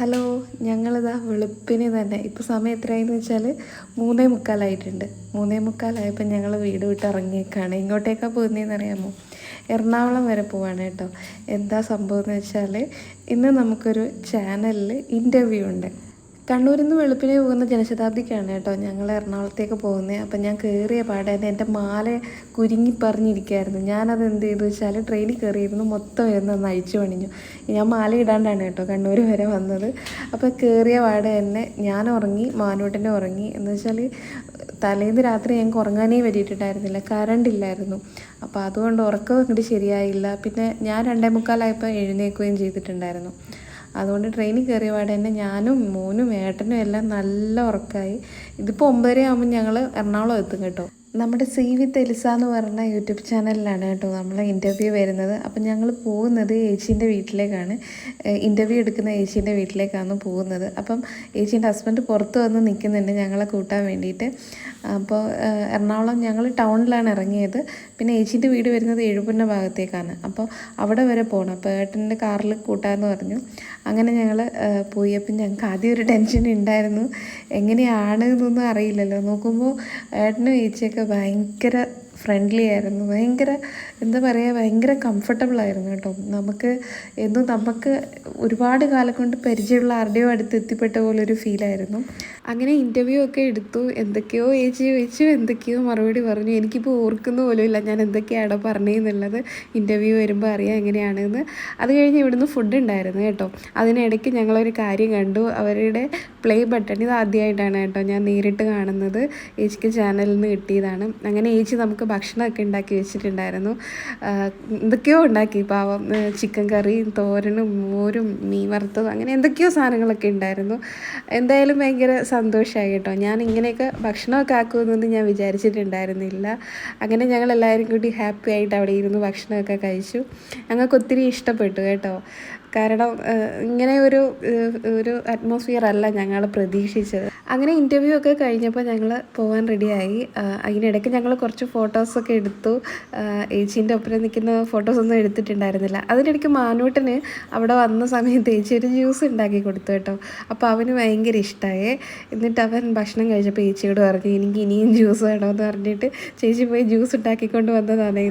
Hello ഞങ്ങളിതാ വെളുപ്പിന് തന്നെ. ഇപ്പോൾ സമയം എത്രയായെന്ന് വെച്ചാൽ മൂന്നേ മുക്കാലായിട്ടുണ്ട്. മൂന്നേ മുക്കാലായപ്പോൾ ഞങ്ങൾ വീട് വിട്ട് ഇറങ്ങിയേക്കാണ്. ഇങ്ങോട്ടേക്കാണ് പോകുന്നതെന്ന് അറിയാമോ? എറണാകുളം വരെ പോവാണ് കേട്ടോ. എന്താ സംഭവം എന്ന് വെച്ചാൽ ഇന്ന് നമുക്കൊരു ചാനലിൽ ഇന്റർവ്യൂ ഉണ്ട്. കണ്ണൂരിൽ നിന്ന് വെളുപ്പിനെ പോകുന്ന ജനശതാബ്ദിക്കാണ് കേട്ടോ ഞങ്ങൾ എറണാകുളത്തേക്ക് പോകുന്നത്. അപ്പം ഞാൻ കയറിയ പാടെ എന്റെ മാല കുരുങ്ങി പറഞ്ഞിരിക്കുകയായിരുന്നു ഞാനത് എന്ത് ചെയ്തു വെച്ചാൽ ട്രെയിനിൽ കയറിയിരുന്നു. മൊത്തം ഇരുന്ന് ഒന്ന് അഴിച്ചു പണിഞ്ഞു. ഞാൻ മാല ഇടാണ്ടാണ് കേട്ടോ കണ്ണൂർ വരെ വന്നത്. അപ്പോൾ കയറിയ പാടെ തന്നെ ഞാൻ ഉറങ്ങി മാനോട്ടിനെ ഉറങ്ങി. എന്ന് വെച്ചാൽ തലേന്ന് രാത്രി ഞങ്ങൾക്ക് ഉറങ്ങാനേ പറ്റിയിട്ടുണ്ടായിരുന്നില്ല കറണ്ട് ഇല്ലായിരുന്നു. അപ്പോൾ അതുകൊണ്ട് ഉറക്കം അങ്ങോട്ട് ശരിയായില്ല. പിന്നെ ഞാൻ രണ്ടേ മുക്കാലായപ്പോൾ എഴുന്നേൽക്കുകയും ചെയ്തിട്ടുണ്ടായിരുന്നു. അതുകൊണ്ട് ട്രെയിനിൽ കയറിയ പാടെ തന്നെ ഞാനും മോനും ഏട്ടനും എല്ലാം നല്ല ഉറക്കമായി ഇതിപ്പോൾ ഒമ്പതര ആകുമ്പോൾ ഞങ്ങൾ എറണാകുളം എത്തും കേട്ടോ. നമ്മുടെ സി വി തെലിസ എന്ന് പറഞ്ഞ യൂട്യൂബ് ചാനലിലാണ് കേട്ടോ നമ്മളെ ഇന്റർവ്യൂ വരുന്നത്. അപ്പം ഞങ്ങൾ പോകുന്നത് ഏച്ചീന്റെ വീട്ടിലേക്കാണ്. ഇന്റർവ്യൂ എടുക്കുന്ന ഏച്ചീന്റെ വീട്ടിലേക്കാണ് പോകുന്നത്. അപ്പം ഏച്ചീന്റെ ഹസ്ബൻഡ് പുറത്ത് വന്ന് നിൽക്കുന്നുണ്ട് ഞങ്ങളെ കൂട്ടാൻ വേണ്ടിയിട്ട്. അപ്പോൾ എറണാകുളം ഞങ്ങൾ ടൗണിലാണ് ഇറങ്ങിയത്. പിന്നെ ഏച്ചീന്റെ വീട് വരുന്നത് എഴുപുന്ന ഭാഗത്തേക്കാണ്. അപ്പോൾ അവിടെ വരെ പോകണം അപ്പോൾ ഏട്ടന്റെ കാറിൽ കൂട്ടാമെന്ന് പറഞ്ഞു. അങ്ങനെ ഞങ്ങൾ പോയി. അപ്പം ഞങ്ങൾക്ക് ആദ്യം ഒരു ടെൻഷൻ ഉണ്ടായിരുന്നു. എങ്ങനെയാണ് എന്നൊന്നും അറിയില്ലല്ലോ. നോക്കുമ്പോൾ ഏട്ടനും ഏച്ചിയൊക്കെ ഭയങ്കര ഫ്രണ്ട്ലി ആയിരുന്നു. ഭയങ്കര എന്താ പറയുക ഭയങ്കര കംഫർട്ടബിൾ ആയിരുന്നു കേട്ടോ. നമുക്ക് എന്നും നമുക്ക് ഒരുപാട് കാലം കൊണ്ട് പരിചയമുള്ള ആരുടെയോ അടുത്ത് എത്തിപ്പെട്ട പോലെ ഒരു ഫീലായിരുന്നു അങ്ങനെ ഇന്റർവ്യൂ ഒക്കെ എടുത്തു. എന്തൊക്കെയോ ഏച്ചി ചോദിച്ചു. എന്തൊക്കെയോ മറുപടി പറഞ്ഞു. എനിക്കിപ്പോൾ ഓർക്കുന്ന പോലും ഇല്ല ഞാൻ എന്തൊക്കെയാണ് പറഞ്ഞതെന്നുള്ളത് ഇന്റർവ്യൂ വരുമ്പോൾ അറിയാം എങ്ങനെയാണെന്ന്. അത് കഴിഞ്ഞ് ഇവിടുന്ന് ഫുഡ് ഉണ്ടായിരുന്നു കേട്ടോ. അതിനിടയ്ക്ക് ഞങ്ങളൊരു കാര്യം കണ്ടു. അവരുടെ പ്ലേ ബട്ടൺ ഇത് ആദ്യമായിട്ടാണ് കേട്ടോ ഞാൻ നേരിട്ട് കാണുന്നത്. ഏച്ചിക്ക് ചാനലിൽ നിന്ന് കിട്ടിയതാണ്. അങ്ങനെ ഏച്ചി നമുക്ക് ഭക്ഷണമൊക്കെ ഉണ്ടാക്കി വെച്ചിട്ടുണ്ടായിരുന്നു. എന്തൊക്കെയോ ഉണ്ടാക്കി. പാവം ചിക്കൻ കറിയും തോരനും മോരും മീൻ വറുത്തതും അങ്ങനെ എന്തൊക്കെയോ സാധനങ്ങളൊക്കെ ഉണ്ടായിരുന്നു. എന്തായാലും ഭയങ്കര സന്തോഷമായി കേട്ടോ. ഞാൻ ഇങ്ങനെയൊക്കെ ഭക്ഷണമൊക്കെ ആക്കുമെന്നൊന്നും ഞാൻ വിചാരിച്ചിട്ടുണ്ടായിരുന്നില്ല. അങ്ങനെ ഞങ്ങൾ എല്ലാവരും കൂടി ഹാപ്പി ആയിട്ട് അവിടെ ഇരുന്ന് ഭക്ഷണമൊക്കെ കഴിച്ചു. ഞങ്ങൾക്ക് ഒത്തിരി ഇഷ്ടപ്പെട്ടു കേട്ടോ. കാരണം ഇങ്ങനെ ഒരു ഒരു അറ്റ്മോസ്ഫിയർ അല്ല ഞങ്ങൾ പ്രതീക്ഷിച്ചത്. അങ്ങനെ ഇന്റർവ്യൂ ഒക്കെ കഴിഞ്ഞപ്പോൾ ഞങ്ങൾ പോകാൻ റെഡിയായി അതിനിടയ്ക്ക് ഞങ്ങൾ കുറച്ച് ഫോട്ടോസൊക്കെ എടുത്തു. ഏച്ചീന്റെ ഒപ്പം നിൽക്കുന്ന ഫോട്ടോസൊന്നും എടുത്തിട്ടുണ്ടായിരുന്നില്ല. അതിനിടയ്ക്ക് മാനൂട്ടന് അവിടെ വന്ന സമയത്ത് ഏച്ചി ഒരു ജ്യൂസ് ഉണ്ടാക്കി കൊടുത്തു കേട്ടോ. അപ്പോൾ അവന് ഭയങ്കര ഇഷ്ടമായി എന്നിട്ട് അവൻ ഭക്ഷണം കഴിച്ചപ്പോൾ ഏച്ചിയോട് പറഞ്ഞു എനിക്ക് ഇനിയും ജ്യൂസ് വേണമെന്ന് പറഞ്ഞിട്ട് ചേച്ചി പോയി ജ്യൂസ് ഉണ്ടാക്കിക്കൊണ്ട് വന്നതാണ്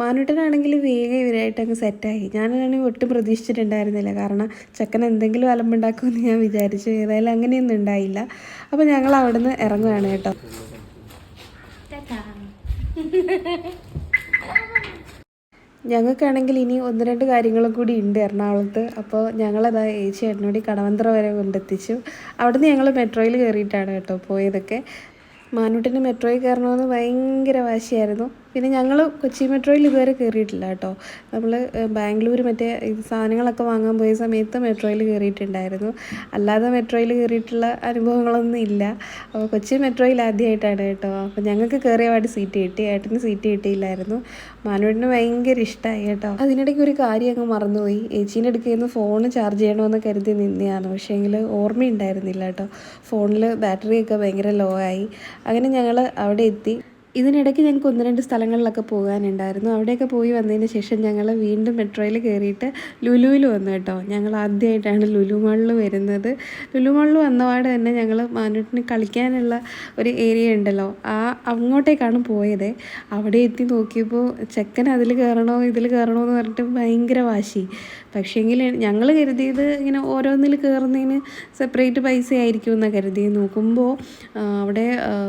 മാനൂട്ടനാണെങ്കിൽ വേഗം ഇവരായിട്ട് അങ്ങ് സെറ്റായി. ഞാനാണെങ്കിൽ ഒട്ടും പ്രതീക്ഷിച്ചിട്ടുണ്ടായിരുന്നില്ല. കാരണം ചെക്കൻ എന്തെങ്കിലും അലമ്പുണ്ടാക്കുമെന്ന് ഞാൻ വിചാരിച്ചു. ഏതായാലും അങ്ങനെയൊന്നും ഉണ്ടായില്ല. അപ്പോൾ ഞങ്ങൾ അവിടെ നിന്ന് ഇറങ്ങുകയാണ് കേട്ടോ. ഞങ്ങൾക്കാണെങ്കിൽ ഇനി ഒന്ന് രണ്ട് കാര്യങ്ങളും കൂടി ഉണ്ട് എറണാകുളത്ത്. അപ്പോൾ ഞങ്ങളത് ഏച്ചി എന്നോട് കടവന്ത്ര വരെ കൊണ്ടെത്തിച്ചു. അവിടുന്ന് ഞങ്ങൾ മെട്രോയിൽ കയറിയിട്ടാണ് കേട്ടോ പോയതൊക്കെ. മാനൂട്ടിന് മെട്രോയിൽ കയറണമെന്ന് ഭയങ്കര വാശിയായിരുന്നു. പിന്നെ ഞങ്ങൾ കൊച്ചി മെട്രോയിൽ ഇതുവരെ കയറിയിട്ടില്ല കേട്ടോ. നമ്മൾ ബാംഗ്ലൂർ മറ്റേ സാധനങ്ങളൊക്കെ വാങ്ങാൻ പോയ സമയത്ത് മെട്രോയിൽ കയറിയിട്ടുണ്ടായിരുന്നു അല്ലാതെ മെട്രോയിൽ കയറിയിട്ടുള്ള അനുഭവങ്ങളൊന്നും ഇല്ല. അപ്പോൾ കൊച്ചി മെട്രോയിൽ ആദ്യമായിട്ടാണ് കേട്ടോ. അപ്പോൾ ഞങ്ങൾക്ക് കയറിയ പാട് സീറ്റ് കിട്ടി. ഏട്ടന് സീറ്റ് കിട്ടിയില്ലായിരുന്നു. മാനൂട്ടിന് ഭയങ്കര ഇഷ്ടമായി കേട്ടോ. അതിനിടയ്ക്ക് ഒരു കാര്യം അങ്ങ് മറന്നുപോയി. ഏച്ചീന്റെ അടുക്കൽ നിന്ന് ഫോൺ ചാർജ് ചെയ്യണമെന്ന് കരുതി നിന്നെയാണ് പക്ഷേ എങ്കിൽ ഓർമ്മയുണ്ടായിരുന്നില്ല കേട്ടോ. ഫോണിൽ ബാറ്ററിയൊക്കെ ഭയങ്കര ലോ ആയി. അങ്ങനെ ഞങ്ങൾ അവിടെ എത്തി. ഇതിനിടയ്ക്ക് ഞങ്ങൾക്ക് ഒന്ന് രണ്ട് സ്ഥലങ്ങളിലൊക്കെ പോകാനുണ്ടായിരുന്നു. അവിടെയൊക്കെ പോയി വന്നതിന് ശേഷം ഞങ്ങൾ വീണ്ടും മെട്രോയിൽ കയറിയിട്ട് ലുലുവിൽ വന്നു കേട്ടോ. ഞങ്ങൾ ആദ്യമായിട്ടാണ് ലുലു മാളിൽ വരുന്നത്. ലുലു മാളിൽ വന്നപാട് തന്നെ ഞങ്ങൾ മാനൂട്ടിന് കളിക്കാനുള്ള ഒരു ഏരിയ ഉണ്ടല്ലോ. ആ അങ്ങോട്ടേക്കാണ് പോയത്. അവിടെ എത്തി നോക്കിയപ്പോൾ ചെക്കൻ അതിൽ കയറണോ ഇതിൽ കയറണോ എന്ന് പറഞ്ഞിട്ട് ഭയങ്കര വാശി. പക്ഷേങ്കിൽ ഞങ്ങൾ കരുതിയത് ഇങ്ങനെ ഓരോന്നിൽ കയറുന്നതിന് സെപ്പറേറ്റ് പൈസ ആയിരിക്കും എന്നാണ് കരുതി. നോക്കുമ്പോൾ അവിടെ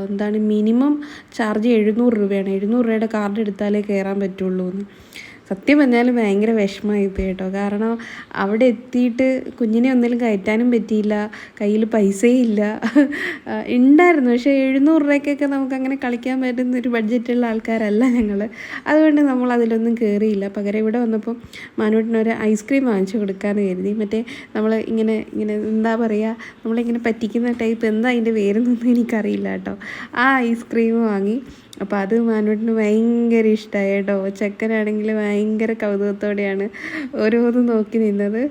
എന്താണ് മിനിമം ചാർജ് എഴുന്നൂറ് രൂപയാണ്. എഴുന്നൂറ് രൂപയുടെ കാർഡ് എടുത്താലേ കയറാൻ പറ്റുള്ളൂ എന്ന് സത്യം പറഞ്ഞാൽ ഭയങ്കര വിഷമമായി പോയി കേട്ടോ. കാരണം അവിടെ എത്തിയിട്ട് കുഞ്ഞിനെ ഒന്നിലും കയറ്റാനും പറ്റിയില്ല കയ്യിൽ പൈസയില്ല ഉണ്ടായിരുന്നു പക്ഷേ എഴുന്നൂറ് രൂപയ്ക്കൊക്കെ നമുക്ക് അങ്ങനെ കളിക്കാൻ പറ്റുന്ന ഒരു ബഡ്ജറ്റുള്ള ആൾക്കാരല്ല ഞങ്ങൾ അതുകൊണ്ട് നമ്മൾ അതിലൊന്നും കയറിയില്ല പകരം ഇവിടെ വന്നപ്പോൾ മാനൂട്ടിനൊരു ഐസ്ക്രീം വാങ്ങിച്ചു കൊടുക്കാമെന്ന് കരുതി. മറ്റേ നമ്മൾ ഇങ്ങനെ ഇങ്ങനെ എന്താ പറയുക നമ്മളിങ്ങനെ പറ്റിക്കുന്ന ടൈപ്പ് എന്താ അതിന്റെ പേരെന്നൊന്നും എനിക്കറിയില്ല കേട്ടോ. ആ ഐസ്ക്രീം വാങ്ങി. അപ്പോൾ അത് മാനോട്ടിന് ഭയങ്കര ഇഷ്ടമായി കേട്ടോ. ചെക്കനാണെങ്കിൽ ഭയങ്കര കൗതുകത്തോടെയാണ് ഓരോന്നും നോക്കി നിന്നത്.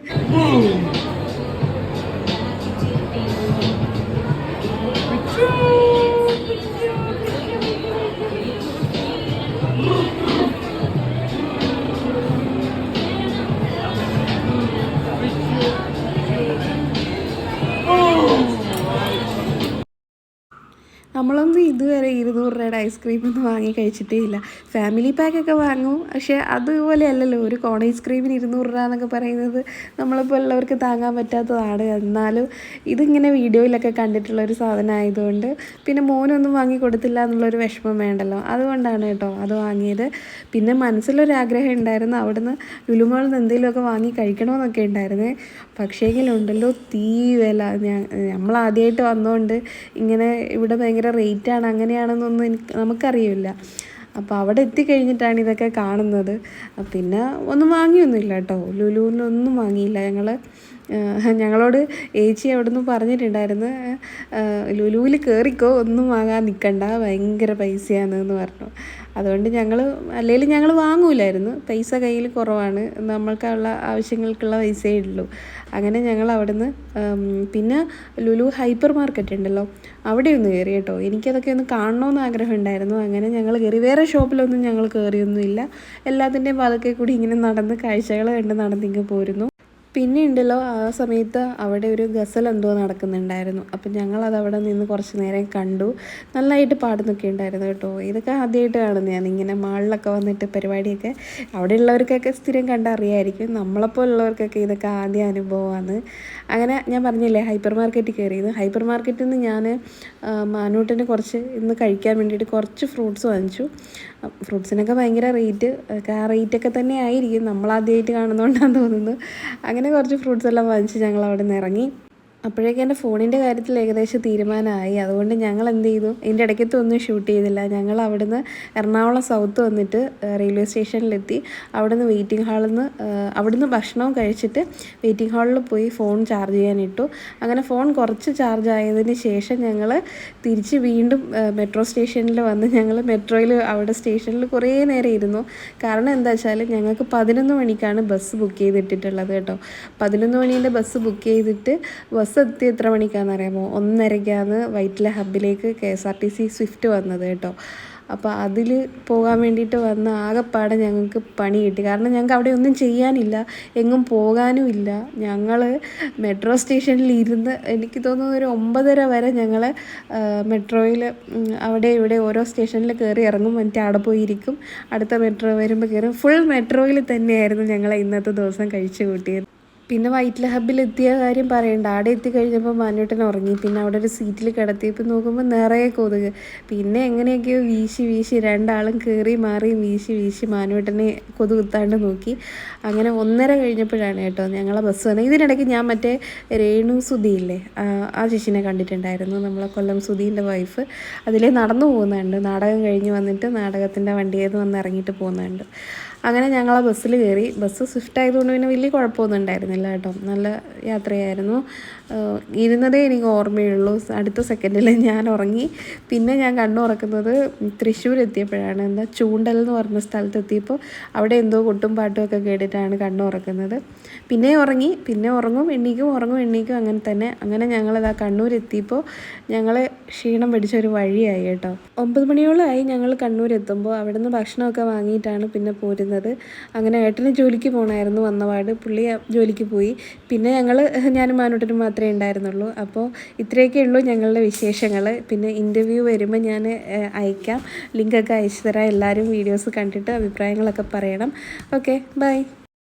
ഇരുന്നൂറ് രൂപയുടെ ഐസ്ക്രീം ഒന്നും വാങ്ങി കഴിച്ചിട്ടേ ഇല്ല ഫാമിലി പാക്കൊക്കെ വാങ്ങും. പക്ഷേ അതുപോലെ അല്ലല്ലോ ഒരു കോൺ ഐസ്ക്രീമിന് ഇരുന്നൂറ് രൂപ എന്നൊക്കെ പറയുന്നത് നമ്മളെപ്പോലുള്ളവർക്ക് താങ്ങാൻ പറ്റാത്തതാണ്. എന്നാലും ഇതിങ്ങനെ വീഡിയോയിലൊക്കെ കണ്ടിട്ടുള്ള ഒരു സാധനം ആയതുകൊണ്ട് പിന്നെ മോനൊന്നും വാങ്ങി കൊടുത്തില്ല എന്നുള്ളൊരു വിഷമം വേണ്ടല്ലോ. അതുകൊണ്ടാണ് കേട്ടോ അത് വാങ്ങിയത്. പിന്നെ മനസ്സിലൊരാഗ്രഹം ഉണ്ടായിരുന്നു. അവിടുന്ന് ലുലുമാളിൽ നിന്ന് എന്തെങ്കിലുമൊക്കെ വാങ്ങി കഴിക്കണമെന്നൊക്കെ ഉണ്ടായിരുന്നേ. പക്ഷേങ്കിലുണ്ടല്ലോ തീ വില. ഞാൻ നമ്മളാദ്യമായിട്ട് വന്നുകൊണ്ട് ഇങ്ങനെ ഇവിടെ ഭയങ്കര റേറ്റാണ് അങ്ങനെയാണെന്നൊന്നും എനിക്ക് നമുക്കറിയില്ല. അപ്പോൾ അവിടെ എത്തിക്കഴിഞ്ഞിട്ടാണ് ഇതൊക്കെ കാണുന്നത്. പിന്നെ ഒന്നും വാങ്ങിയൊന്നുമില്ല കേട്ടോ. ലുലുവിലൊന്നും വാങ്ങിയില്ല ഞങ്ങൾ ഞങ്ങളോട് ഏച്ചി അവിടെ നിന്ന് പറഞ്ഞിട്ടുണ്ടായിരുന്നു ലുലുവിൽ കയറിക്കോ ഒന്നും വാങ്ങാൻ നിൽക്കണ്ട ഭയങ്കര പൈസയാണ് എന്ന് പറഞ്ഞു. അതുകൊണ്ട് ഞങ്ങൾ അല്ലെങ്കിൽ ഞങ്ങൾ വാങ്ങൂലായിരുന്നു പൈസ കയ്യിൽ കുറവാണ് നമ്മൾക്കുള്ള ആവശ്യങ്ങൾക്കുള്ള പൈസയേ ഉള്ളൂ. അങ്ങനെ ഞങ്ങൾ അവിടുന്ന് നിന്ന് പിന്നെ ലുലു ഹൈപ്പർ മാർക്കറ്റ് ഉണ്ടല്ലോ അവിടെ ഒന്ന് കയറി കേട്ടോ. എനിക്കതൊക്കെ ഒന്ന് കാണണമെന്ന് ആഗ്രഹം ഉണ്ടായിരുന്നു അങ്ങനെ ഞങ്ങൾ കയറി വേറെ ഷോപ്പിലൊന്നും ഞങ്ങൾ കയറിയൊന്നുമില്ല എല്ലാത്തിന്റെയും പതുക്കെ കൂടി ഇങ്ങനെ നടന്ന് കാഴ്ചകൾ കണ്ട് നടന്നിങ്ങ് പോരുന്നു. പിന്നെ ഉണ്ടല്ലോ ആ സമയത്ത് അവിടെ ഒരു ഗസൽ എന്തോ നടക്കുന്നുണ്ടായിരുന്നു. അപ്പം ഞങ്ങളത് അവിടെ നിന്ന് കുറച്ച് നേരം കണ്ടു. നല്ലതായിട്ട് പാടുന്നൊക്കെ ഉണ്ടായിരുന്നു കേട്ടോ. ഇതൊക്കെ ആദ്യമായിട്ട് കാണുന്നതാണ് ഇങ്ങനെ മാളിലൊക്കെ വന്നിട്ട് പരിപാടിയൊക്കെ അവിടെ ഉള്ളവർക്കൊക്കെ സ്ഥിരം കണ്ടറിയായിരിക്കും. നമ്മളെപ്പോലുള്ളവർക്കൊക്കെ ഇതൊക്കെ ആദ്യ അനുഭവമാണ്. അങ്ങനെ ഞാൻ പറഞ്ഞില്ലേ ഹൈപ്പർ മാർക്കറ്റിൽ കയറിയത് ഹൈപ്പർ മാർക്കറ്റിൽ നിന്ന് ഞാൻ മാനൂട്ടിന് കുറച്ച് ഇന്ന് കഴിക്കാൻ വേണ്ടിയിട്ട് കുറച്ച് ഫ്രൂട്ട്സ് വാങ്ങിച്ചു. ഫ്രൂട്ട്സിനൊക്കെ ഭയങ്കര റേറ്റ്. ആ റേറ്റൊക്കെ തന്നെ ആയിരിക്കും. നമ്മളാദ്യമായിട്ട് കാണുന്നതുകൊണ്ടാണ് തോന്നുന്നു. അങ്ങനെ കുറച്ച് ഫ്രൂട്ട്സ് എല്ലാം വാങ്ങിച്ച് ഞങ്ങൾ അവിടെ നിന്ന് ഇറങ്ങി. അപ്പോഴേക്കും എന്റെ ഫോണിന്റെ കാര്യത്തിൽ ഏകദേശം തീരുമാനമായി. അതുകൊണ്ട് ഞങ്ങൾ എന്ത് ചെയ്തു? ഇതിന്റെ ഇടയ്ക്കത്ത് ഒന്നും ഷൂട്ട് ചെയ്തില്ല. ഞങ്ങൾ അവിടുന്ന് എറണാകുളം സൗത്ത് വന്നിട്ട് റെയിൽവേ സ്റ്റേഷനിലെത്തി അവിടുന്ന് വെയിറ്റിംഗ് ഹാളിൽ നിന്ന് അവിടുന്ന് ഭക്ഷണവും കഴിച്ചിട്ട് വെയിറ്റിംഗ് ഹാളിൽ പോയി ഫോൺ ചാർജ് ചെയ്യാനിട്ടു അങ്ങനെ ഫോൺ കുറച്ച് ചാർജ് ആയതിന് ശേഷം ഞങ്ങൾ തിരിച്ച് വീണ്ടും മെട്രോ സ്റ്റേഷനിൽ വന്ന് ഞങ്ങൾ മെട്രോയിൽ അവിടെ സ്റ്റേഷനിൽ കുറേ നേരം ഇരുന്നു. കാരണം എന്താ വെച്ചാൽ ഞങ്ങൾക്ക് പതിനൊന്ന് മണിക്കാണ് ബസ് ബുക്ക് ചെയ്തിട്ടിട്ടുള്ളത് കേട്ടോ. പതിനൊന്ന് മണീന്റെ ബസ് ബുക്ക് ചെയ്തിട്ട് ബസ് എത്തി എത്ര മണിക്കാണെന്ന് അറിയാമോ? ഒന്നരയ്ക്കാണ് Vyttila ഹബിലേക്ക് K S R T C Swift വന്നത് കേട്ടോ. അപ്പോൾ അതിൽ പോകാൻ വേണ്ടിയിട്ട് വന്ന ആകെപ്പാടെ ഞങ്ങൾക്ക് പണി കിട്ടി. കാരണം ഞങ്ങൾക്ക് അവിടെ ഒന്നും ചെയ്യാനില്ല. എങ്ങും പോകാനും ഇല്ല. ഞങ്ങൾ മെട്രോ സ്റ്റേഷനിൽ ഇരുന്ന് എനിക്ക് തോന്നുന്നു ഒരു ഒമ്പതര വരെ ഞങ്ങൾ മെട്രോയിൽ അവിടെ ഇവിടെ ഓരോ സ്റ്റേഷനിൽ കയറി ഇറങ്ങും. മറ്റേ അവിടെ പോയി ഇരിക്കും. അടുത്ത മെട്രോ വരുമ്പോൾ കയറും ഫുൾ മെട്രോയിൽ തന്നെയായിരുന്നു ഞങ്ങൾ ഇന്നത്തെ ദിവസം കഴിച്ചു കൂട്ടിയത്. പിന്നെ വൈറ്റ്ല ഹബ്ബിൽ എത്തിയ കാര്യം പറയണ്ട. അവിടെ എത്തിക്കഴിഞ്ഞപ്പോൾ മാനൂട്ടൻ ഉറങ്ങി. പിന്നെ അവിടെ ഒരു സീറ്റിൽ കിടത്തിയപ്പോൾ നോക്കുമ്പോൾ നിറയെ കൊതുക്. പിന്നെ എങ്ങനെയൊക്കെയോ വീശി വീശി രണ്ടാളും കയറി മാറി വീശി വീശി മാനൂട്ടനെ കൊതുകുത്താണ്ട് നോക്കി. അങ്ങനെ ഒന്നര കഴിഞ്ഞപ്പോഴാണ് കേട്ടോ ഞങ്ങളെ ബസ് വന്നത്. ഇതിനിടയ്ക്ക് ഞാൻ മറ്റേ രേണു സുധിയില്ലേ ആ ശിശിനെ കണ്ടിട്ടുണ്ടായിരുന്നു. നമ്മളെ കൊല്ലം സുധീന്റെ വൈഫ്. അതിലേ നടന്നു പോകുന്നുണ്ട്. നാടകം കഴിഞ്ഞ് വന്നിട്ട് നാടകത്തിന്റെ വണ്ടിയിൽ നിന്ന് വന്ന് ഇറങ്ങിയിട്ട് പോകുന്നുണ്ട്. അങ്ങനെ ഞങ്ങൾ ആ ബസ്സിൽ കയറി ബസ് സ്വിഫ്റ്റ് ആയതുകൊണ്ട് പിന്നെ വലിയ കുഴപ്പമൊന്നും ഉണ്ടായിരുന്നില്ല കേട്ടോ. നല്ല യാത്രയായിരുന്നു. ഇരുന്നതേ എനിക്ക് ഓർമ്മയുള്ളൂ. അടുത്ത സെക്കൻഡിൽ ഞാൻ ഉറങ്ങി. പിന്നെ ഞാൻ കണ്ണു ഉറക്കുന്നത് തൃശ്ശൂർ എത്തിയപ്പോഴാണ് എന്താ ചൂണ്ടൽ എന്ന് പറഞ്ഞ സ്ഥലത്ത് എത്തിയപ്പോൾ അവിടെ എന്തോ കൊട്ടും പാട്ടും ഒക്കെ കേട്ടിട്ടാണ് കണ്ണു ഉറക്കുന്നത് പിന്നെ ഉറങ്ങി. പിന്നെ ഉറങ്ങും എണ്ണീക്കും ഉറങ്ങും എണ്ണീക്കും അങ്ങനെ തന്നെ. അങ്ങനെ ഞങ്ങളിതാ കണ്ണൂർ എത്തിയപ്പോൾ ഞങ്ങൾ ക്ഷീണം പിടിച്ച ഒരു വഴിയായി കേട്ടോ. ഒമ്പത് മണിയോളമായി ഞങ്ങൾ കണ്ണൂർ എത്തുമ്പോൾ അവിടെ നിന്ന് ഭക്ഷണമൊക്കെ വാങ്ങിയിട്ടാണ് പിന്നെ പോരുന്നത്. അങ്ങനെ ഏട്ടന് ജോലിക്ക് പോകണമായിരുന്നു വന്നപാട് പുള്ളി ജോലിക്ക് പോയി. പിന്നെ ഞങ്ങൾ ഞാനും മാനൂട്ടനും മാത്രമേ ഉണ്ടായിരുന്നുള്ളൂ. അപ്പോൾ ഇത്രയൊക്കെ ഉള്ളൂ ഞങ്ങളുടെ വിശേഷങ്ങൾ പിന്നെ ഇന്റർവ്യൂ വരുമ്പോൾ ഞാൻ അയക്കാം. ലിങ്കൊക്കെ അയച്ചു തരാം. എല്ലാവരും വീഡിയോസ് കണ്ടിട്ട് അഭിപ്രായങ്ങളൊക്കെ പറയണം. Okay bye